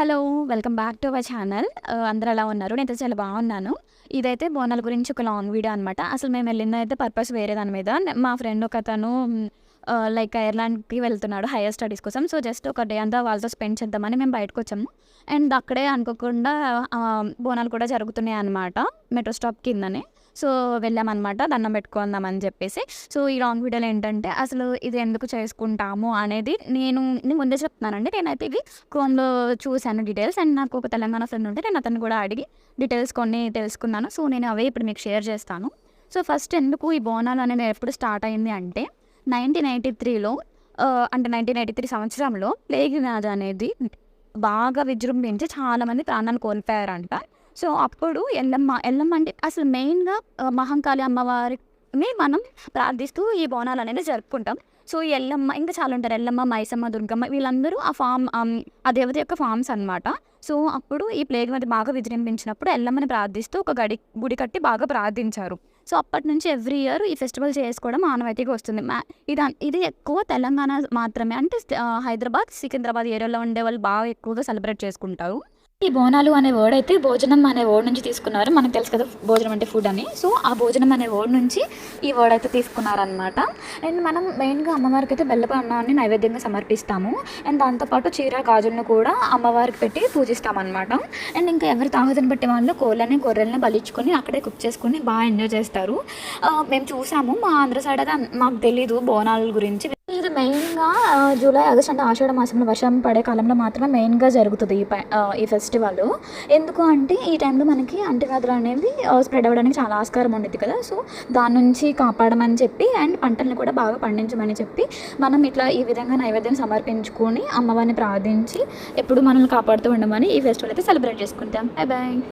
Hello welcome back to our channel. అందరూ ఎలా ఉన్నారు? నేనైతే చాలా బాగున్నాను. ఇదైతే బోనాల గురించి ఒక లాంగ్ వీడియో అనమాట అసలు మేము వెళ్ళిందైతే అయితే పర్పస్ వేరే దాని మీద. మా ఫ్రెండ్ ఒక అతను లైక్ ఐర్లాండ్కి వెళ్తున్నాడు హైయర్ స్టడీస్ కోసం. సో జస్ట్ ఒక డే అంతా వాళ్ళతో స్పెండ్ చేద్దామని మేము బయటకు వచ్చాము అండ్ అక్కడే అనుకోకుండా బోనాలు కూడా జరుగుతున్నాయి అనమాట మెట్రో స్టాప్ కిందనే. సో వెళ్ళామన్నమాట దండం పెట్టుకుందామని చెప్పేసి. సో ఈ లాంగ్ వీడియోలో ఏంటంటే అసలు ఇది ఎందుకు చేసుకుంటాము అనేది నేను ముందే చెప్తున్నానండి. నేనైతే ఇది క్రోమ్లో చూశాను డీటెయిల్స్. అండ్ నాకు ఒక తెలంగాణ ఫ్రెండ్ ఉంటే నేను అతను కూడా అడిగి డీటెయిల్స్ కొన్ని తెలుసుకున్నాను. సో నేను అవే ఇప్పుడు మీకు షేర్ చేస్తాను. సో ఫస్ట్ ఎందుకు ఈ బోనాలు అనేది ఎప్పుడు స్టార్ట్ అయింది అంటే నైన్టీన్ ఎయిటీ త్రీలో అంటే నైన్టీన్ ఎయిటీ త్రీ సంవత్సరంలో ప్లేగ్ వ్యాధి అనేది బాగా విజృంభించి చాలామంది ప్రాణాలు కోల్పోయారంట. సో అప్పుడు ఎల్లమ్మ ఎల్లమ్మ అంటే అసలు మెయిన్గా మహంకాళి అమ్మవారిని మనం ప్రార్థిస్తూ ఈ బోనాలు అనేది జరుపుకుంటాం. సో ఈ ఎల్లమ్మ ఇంకా చాలా ఉంటారు. ఎల్లమ్మ మైసమ్మ దుర్గమ్మ వీళ్ళందరూ ఆ ఫామ్ ఆ దేవత యొక్క ఫామ్స్ అన్నమాట. సో అప్పుడు ఈ ప్లేగ్ మీద బాగా విజృంభించినప్పుడు ఎల్లమ్మని ప్రార్థిస్తూ ఒక గడి గుడి కట్టి బాగా ప్రార్థించారు. సో అప్పటి నుంచి ఎవ్రీ ఇయర్ ఈ ఫెస్టివల్ చేసుకోవడం ఆనవాయితీగా వస్తుంది. మ్యా ఇది ఇది ఎక్కువ తెలంగాణ మాత్రమే. అంటే హైదరాబాద్ సికింద్రాబాద్ ఏరియాలో ఉండే వాళ్ళు బాగా ఎక్కువగా సెలబ్రేట్ చేసుకుంటారు. ఈ బోనాలు అనే వర్డ్ అయితే భోజనం అనే వర్డ్ నుంచి తీసుకున్నారు. మనకు తెలుసు కదా భోజనం అంటే ఫుడ్ అని. సో ఆ భోజనం అనే వర్డ్ నుంచి ఈ వర్డ్ అయితే తీసుకున్నారనమాట అండ్ మనం మెయిన్గా అమ్మవారికి అయితే బెల్లపన్నాన్ని నైవేద్యంగా సమర్పిస్తాము. అండ్ దాంతోపాటు చీర గాజులను కూడా అమ్మవారికి పెట్టి పూజిస్తామన్నమాట. అండ్ ఇంకా ఎవరు తాగుదని పెట్టే వాళ్ళు కోళ్ళని గొర్రెల్ని బలించుకొని అక్కడే కుక్ చేసుకొని బాగా ఎంజాయ్ చేస్తారు. మేము చూసాము. మా ఆంధ్ర సైడ్ అయితే మాకు తెలీదు బోనాల గురించి. ఇది మెయిన్గా జూలై ఆగస్ట్ అంటే ఆషాఢ మాసంలో వర్షం పడే కాలంలో మాత్రమే మెయిన్గా జరుగుతుంది ఈ ఈ ఫెస్టివల్. ఎందుకు అంటే ఈ టైంలో మనకి అంటువ్యాధులు అనేవి స్ప్రెడ్ అవ్వడానికి చాలా ఆస్కారం ఉండేది కదా. సో దాని నుంచి కాపాడమని చెప్పి అండ్ పంటలను కూడా బాగా పండించమని చెప్పి మనం ఇట్లా ఈ విధంగా నైవేద్యం సమర్పించుకొని అమ్మవారిని ప్రార్థించి ఎప్పుడు మనల్ని కాపాడుతూ ఉండమని ఈ ఫెస్టివల్ అయితే సెలబ్రేట్ చేసుకుంటాం. Bye bye